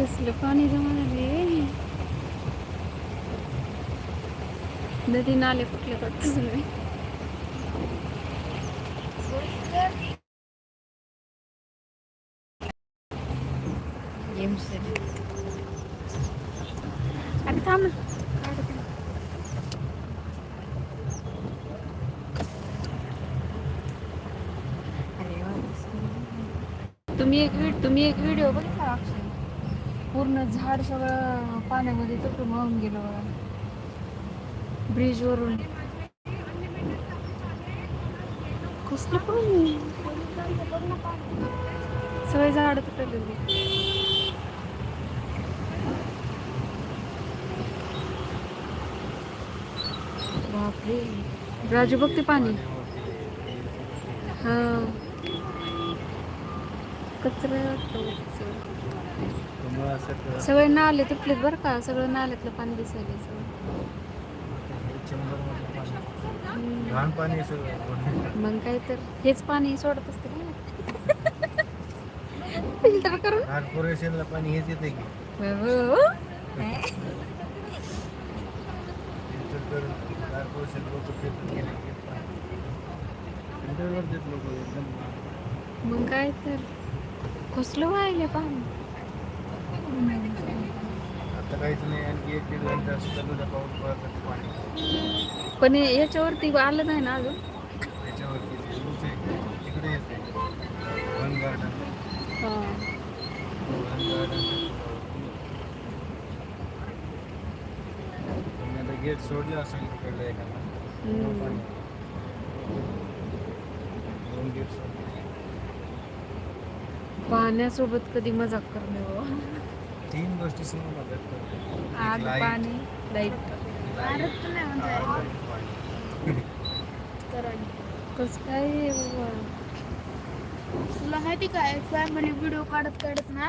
कसलं पाणी जमा झाले नदी नाले कुठले करतच नाही अरे थांब तुम्ही एक व्हिड तुम्ही एक व्हिडिओ बघितला? पूर्ण झाड सगळं पाण्यामध्ये तुटून वाहून गेलं बघा. ब्रिज वरून. कसलं पाणी? सगळे झाड तुटले बापरे. राजू बघते पाणी. हा. कचरा सगळे नाले तुटलेत बरं का? सगळं नाल्यातलं पाणी दिसायला. घाण पाणी आहे सगळं मग काय तर. हेच पाणी सोडत असते फिल्टर करून? कॉर्पोरेशनला पाणी हेच येते की. फिल्टर करून कॉर्पोरेशन लोक फिल्टर केले फिल्टरवर देत लोक एकदम. मग काय तर. कसलं व्हायला पाणी. आता काहीच नाही आणखी एक दीड घंटा चालू द्या पाऊस पडत आहे पाणी. पण हे- याच्यावरती आलं नाही ना अजून? त्याच्यावरती ते तुमचं एक- तिकडे येते वन गार्डन हा. वन गार्डन आता गेट सोडलं असेल तिकडलं हम्म. दोन गेट सोडले. पाण्यासोबत कधी मजाक करणे हो तीन गोष्टी समोर मदत करते. आग पाणी लाइट आग आणि पाणी. कस काय तुला माहिती काय फॅमिली व्हिडिओ काढत काढत ना